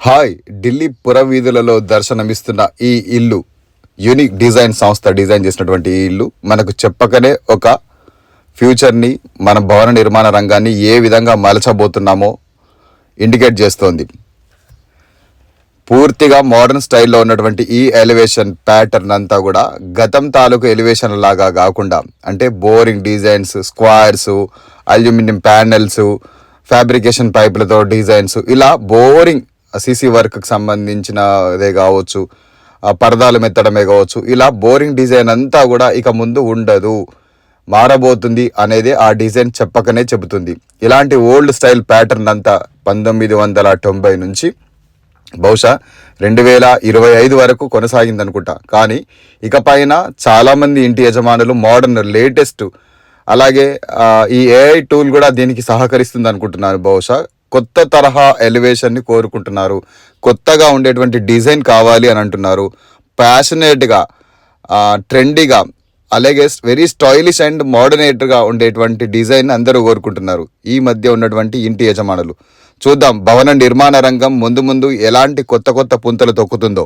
Hi Delhi పురవీధులలో దర్శనమిస్తున్న ఈ ఇల్లు unique design సంస్థ డిజైన్ చేసినటువంటి ఈ ఇల్లు మనకు చెప్పకనే ఒక ఫ్యూచర్ని మన భవన నిర్మాణ రంగాన్ని ఏ విధంగా మలచబోతున్నామో ఇండికేట్ చేస్తోంది. పూర్తిగా మోడర్న్ స్టైల్లో ఉన్నటువంటి ఈ ఎలివేషన్ ప్యాటర్న్ అంతా కూడా గతం తాలూకు ఎలివేషన్ లాగా కాకుండా అంటే boring designs squares aluminium panels fabrication పైపులతో designs ఇలా బోరింగ్ సీసీ వర్క్కి సంబంధించిన ఇదే కావచ్చు పరదాలు మెత్తడమే కావచ్చు ఇలా బోరింగ్ డిజైన్ అంతా కూడా ఇక ముందు ఉండదు. మారబోతుంది అనేది ఆ డిజైన్ చెప్పకనే చెబుతుంది. ఇలాంటి ఓల్డ్ స్టైల్ ప్యాటర్న్ అంతా పంతొమ్మిది వందల తొంభై నుంచి బహుశా రెండు వేల ఇరవై ఐదు వరకు కొనసాగింది అనుకుంటా కానీ ఇకపైన చాలామంది ఇంటి యజమానులు మోడర్న్ లేటెస్ట్ అలాగే ఈ ఏఐ టూల్ కూడా దీనికి సహకరిస్తుంది అనుకుంటున్నాను బహుశా. కొత్త తరహా ఎలివేషన్ని కోరుకుంటున్నారు. కొత్తగా ఉండేటువంటి డిజైన్ కావాలి అని అంటున్నారు. ప్యాషనేట్గా ట్రెండీగా అలాగే వెరీ స్టైలిష్ అండ్ మోడర్నేట్గా ఉండేటువంటి డిజైన్ అందరూ కోరుకుంటున్నారు. ఈ మధ్య ఉన్నటువంటి ఇంటి యజమానులు. చూద్దాం భవన నిర్మాణ రంగం ముందు ముందు ఎలాంటి కొత్త కొత్త పుంతలు తొక్కుతుందో.